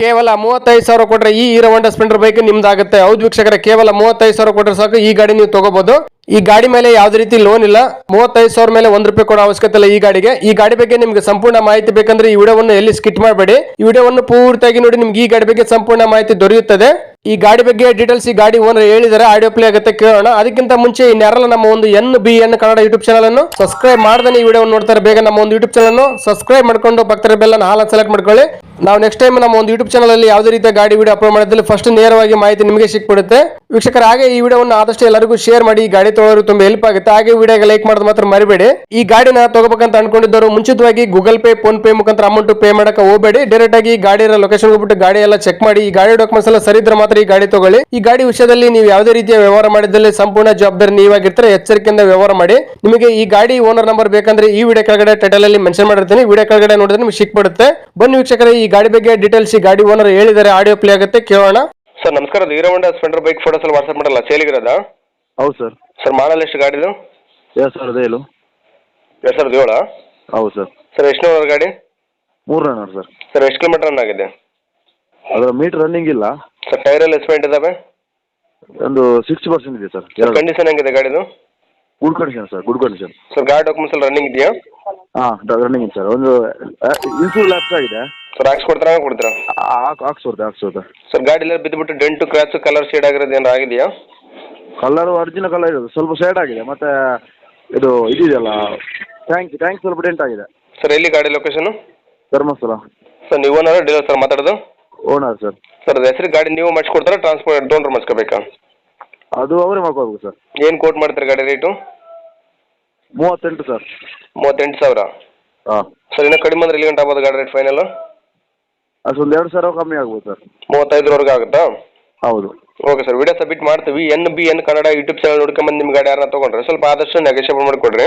ಕೇವಲ ಮೂವತ್ತೈದು ಸಾವಿರ ಕೊಟ್ರೆ ಈ ಹೀರೋ ಹೊಂಡಾ ಸ್ಪ್ಲೆಂಡರ್ ಬೈಕ್ ನಿಮ್ದಾಗುತ್ತೆ. ಹೌದು ವೀಕ್ಷಕರ, ಕೇವಲ ಮೂವತ್ತೈದು ಸಾವಿರ ಕೊಟ್ರೆ ಸಾಕು, ಈ ಗಾಡಿ ನೀವು ತಗೋಬಹುದು ಈ ಗಾಡಿ ಮೇಲೆ ಯಾವುದೇ ರೀತಿ ಲೋನ್ ಇಲ್ಲ. ಮೂವತ್ತೈದು ಸಾವಿರ ಮೇಲೆ ಒಂದ್ ರೂಪಾಯಿ ಕೊಡೋ ಅವಶ್ಯಕತೆ ಇಲ್ಲ ಈ ಗಾಡಿಗೆ. ಈ ಗಾಡಿ ಬಗ್ಗೆ ನಿಮ್ಗೆ ಸಂಪೂರ್ಣ ಮಾಹಿತಿ ಬೇಕಂದ್ರೆ ಈ ವಿಡಿಯೋವನ್ನು ಎಲ್ಲಿ ಸ್ಕಿಟ್ ಮಾಡಬೇಡಿ. ಈ ವಿಡಿಯೋವನ್ನು ಪೂರ್ತಿಯಾಗಿ ನೋಡಿ, ನಿಮ್ಗೆ ಈ ಗಾಡಿ ಬಗ್ಗೆ ಸಂಪೂರ್ಣ ಮಾಹಿತಿ ದೊರೆಯುತ್ತದೆ. ಈ ಗಾಡಿ ಬಗ್ಗೆ ಡೀಟೇಲ್ಸ್ ಈ ಗಾಡಿ ಓನರ್ ಹೇಳಿದರೆ ಆಡಿಯೋ ಪ್ಲೇ ಆಗುತ್ತೆ, ಕೇಳೋಣ. ಅದಕ್ಕಿಂತ ಮುಂಚೆ ಇನ್ಯಾರಲ್ಲ ನಮ್ಮ ಒಂದು N B N Kannada YouTube channel ಅನ್ನು ಸಬ್ಸ್ಕ್ರೈಬ್ ಮಾಡದೇ ಈ ವಿಡಿಯೋ ನೋಡ್ತಾರೆ ಬೇಗ ನಮ್ಮ ಒಂದು ಯೂಟ್ಯೂಬ್ ಚಾನಲ್ ಸಬ್ಸ್ಕ್ರೈಬ್ ಮಾಡ್ಕೊಂಡು ಭಕ್ತರ ಬೆಲ್ಲ ಹಾಲ ಸೆಲೆಕ್ಟ್ ಮಾಡ್ಕೊಳ್ಳಿ. ನಾವು ನೆಕ್ಸ್ಟ್ ಟೈಮ್ ನಮ್ಮ ಒಂದು ಯೂಟ್ಯೂಬ್ ಚಾನಲ್ ಅಲ್ಲಿ ಯಾವುದೇ ರೀತಿಯ ಗಾಡಿ ವಿಡಿಯೋ ಅಪ್ಲೋಡ್ ಮಾಡಿದ್ರೆ ಫಸ್ಟ್ ನೇರವಾಗಿ ಮಾಹಿತಿ ನಿಮಗೆ ಸಿಕ್ಬಿಡುತ್ತೆ. ವೀಕ್ಷಕರ, ಹಾಗೆ ಈ ವಿಡಿಯೋವನ್ನು ಆದಷ್ಟು ಎಲ್ಲರಿಗೂ ಶೇರ್ ಮಾಡಿ, ಈ ಗಾಡಿ ತೊಗೊಳೋರು ತುಂಬಾ ಹೆಲ್ಪ್ ಆಗುತ್ತೆ. ಹಾಗೆ ವಿಡಿಯೋಗೆ ಲೈಕ್ ಮಾಡೋದು ಮಾತ್ರ ಮರಿಬೇಡಿ. ಈ ಗಾಡಿನ ತಗೋಬೇಕಂತ ಅನ್ಕೊಂಡಿದ್ದವರು ಮುಂಚಿತವಾಗಿ ಗೂಗಲ್ ಪೇ ಫೋನ್ ಪೇ ಮುಖಾಂತರ ಅಮೌಂಟ್ ಪೇ ಮಾಡಕ್ಕೆ ಹೋಗಬೇಡಿ. ಡೈರೆಕ್ಟ್ ಆಗಿ ಗಾಡಿ ಲೊಕೇಶನ್ ಹೋಗ್ಬಿಟ್ಟು ಗಾಡಿ ಎಲ್ಲ ಚೆಕ್ ಮಾಡಿ, ಈ ಗಾಡಿ ಡಾಕ್ಯುಮೆಂಟ್ಸ್ ಎಲ್ಲ ಸರಿ ಇದ್ರೆ ಮಾತ್ರ ಈ ಗಾಡಿ ತಗೊಳ್ಳಿ. ಈ ಗಾಡಿ ವಿಷಯದಲ್ಲಿ ನೀವು ಯಾವುದೇ ರೀತಿಯ ವ್ಯವಹಾರ ಮಾಡಿದಲ್ಲಿ ಸಂಪೂರ್ಣ ಜವಾಬ್ದಾರಿ ನೀವಾಗಿರ್ತಾರೆ, ಎಚ್ಚರಿಕೆಯಿಂದ ವ್ಯವಹಾರ ಮಾಡಿ. ನಿಮಗೆ ಈ ಗಾಡಿ ಓನರ್ ನಂಬರ್ ಬೇಕಂದ್ರೆ ಈ ವಿಡಿಯೋ ಕೆಳಗಡೆ ಟೈಟಲ್ ಅಲ್ಲಿ ಮೆನ್ಷನ್ ಮಾಡಿರ್ತೀನಿ. ವಿಡಿಯೋ ಕೆಳಗಡೆ ನೋಡಿದ್ರೆ ನಿಮ್ಗೆ ಸಿಕ್ಬಿಡುತ್ತೆ. ಬನ್ನಿ ವೀಕ್ಷಕರೇ, ಈ ಗಾಡಿ ಬಗ್ಗೆ ಡೀಟೇಲ್ಸ್ ಈ ಗಾಡಿ ಓನರ್ ಹೇಳಿದ್ದಾರೆ ಆಡಿಯೋ ಪ್ಲೇ ಆಗುತ್ತೆ ಕೇಳೋಣ. ಸರ್ ನಮಸ್ಕಾರ ಅದು Hero Honda Splendor bike photos ಅಲ್ಲಿ ವಾಟ್ಸ್ಆಪ್ ಮಾಡಲ್ಲ ಸೇಲಿಗಿರೋದಾ? ಹೌದು ಸರ್. ಸರ್ ಮಾಡಲ್ ಎಷ್ಟು ಗಾಡಿದು ಎರಡು ಸಾವಿರದ ಏಳು ಎರಡು ಸಾವಿರದ ಏಳು? ಹೌದು ಸರ್. ಸರ್ ಎಷ್ಟು ಓನರ್ ಗಾಡಿ? ಮೂರು ರನ್ನರ್ ಸರ್. ಸರ್ ಎಷ್ಟು ಕಿಲೋಮೀಟರ್ ರನ್ ಆಗಿದೆ? ಅದರ ಮೀಟರ್ ರನ್ನಿಂಗ್ ಇಲ್ಲ. ಸರ್ ಟೈರ್ ಎಲ್ಲ ಎಸ್ಪೆಂಟ್ ಇದಾವೆ ಒಂದು ಸಿಕ್ಸ್ಟಿ ಪರ್ಸೆಂಟ್ ಇದೆ ಸರ್. ಕಂಡೀಷನ್ ಹೆಂಗಿದೆ ಗಾಡಿದು? Good condition sir good condition sir ಗಾಡಿ ಡಾಕ್ಯುಮೆಂಟ್ಸ್ ಎಲ್ಲ ರನ್ನಿಂಗ್ ಇದೆಯಾ? ಹಾಂ ರನ್ನಿಂಗ್ ಸರ್ ಒಂದು ಇನ್ಸೂರ್ ಲ್ಯಾಪ್ಸ್ ಆಗಿದೆ? ಸರ್ ಹಾಕ್ಸಿ ಕೊಡ್ತಾರಾ ಕೊಡ್ತೀರಾ ಹಾಕ್ ಹಾಕ್ಸೋದೆ ಹಾಕ್ಸೋದೆ ಸರ್ ಗಾಡಿ ಎಲ್ಲ ಬಿದ್ದುಬಿಟ್ಟು ಡೆಂಟು ಕ್ರ್ಯಾಚ್ ಕಲರ್ ಶೇಡ್ ಆಗಿರೋದು ಏನಾರು ಆಗಿದೆಯಾ? ಕಲರ್ ಒರಿಜಿನಲ್ ಕಲರ್ ಇರೋದು. ಸ್ವಲ್ಪ ಶೇಡ್ ಆಗಿದೆ ಮತ್ತೆ ಇದು ಇದಿದೆಯಲ್ಲ ಟ್ಯಾಂಕ್ ಟ್ಯಾಂಕ್ ಸ್ವಲ್ಪ ಡೆಂಟ್ ಆಗಿದೆ. ಸರ್ ಎಲ್ಲಿ ಗಾಡಿ ಲೊಕೇಶನು ಧರ್ಮಸ್ಥಳ. ಸರ್ ನೀವು ಓನರ್ ಡೀಲರ್ ಸರ್ ಮಾತಾಡೋದು? ಓನರ್ ಸರ್ ಸರ್ ಅದು ಹೆಸರು ಗಾಡಿ ನೀವು ಮಾಡಿಸ್ಕೊಡ್ತಾರ ಟ್ರಾನ್ಸ್ಪೋರ್ಟ್ ಡೋನರ್ ಮಾಡಿಸ್ಕೋಬೇಕಾ? ಅದು ಅವರೇ ಮಾಡ್ಕೋಬೇಕು ಸರ್ ಏನು ಕೋಟ್ ಮಾಡ್ತಾರೆ ಗಾಡಿ ರೇಟು ಮೂವತ್ತೆಂಟು ಸರ್. ಮೂವತ್ತೆಂಟು ಸಾವಿರ? ಹಾಂ. ಸರ್ ಇನ್ನೂ ಕಡಿಮೆ ಅಂದ್ರೆ ಎಲ್ಲಿ ಗಂಟೆ ಆಗ್ಬೋದು ಗಾಡಿ ರೇಟ್ ಫೈನಲ್ ಅಷ್ಟೊಂದು ಎರಡು ಸಾವಿರ ಕಮ್ಮಿ ಆಗ್ಬೋದು ಸರ್. ಮೂವತ್ತೈದರವರೆಗೆ ಆಗುತ್ತಾ? ಹೌದು. ಓಕೆ ಸರ್ ವಿಡಿಯೋ ಸಬ್ಮಿಟ್ ಮಾಡ್ತೀವಿ. N B N Kannada YouTube channel ನೋಡ್ಕೊಂಬಂದು ನಿಮ್ಮ ಗಾಡಿ ಯಾರನ್ನ ತೊಗೊಂಡ್ರೆ ಸ್ವಲ್ಪ ಆದಷ್ಟು ನೆಗೋಷಿಯೇಬಲ್ ಮಾಡಿಕೊಡ್ರಿ.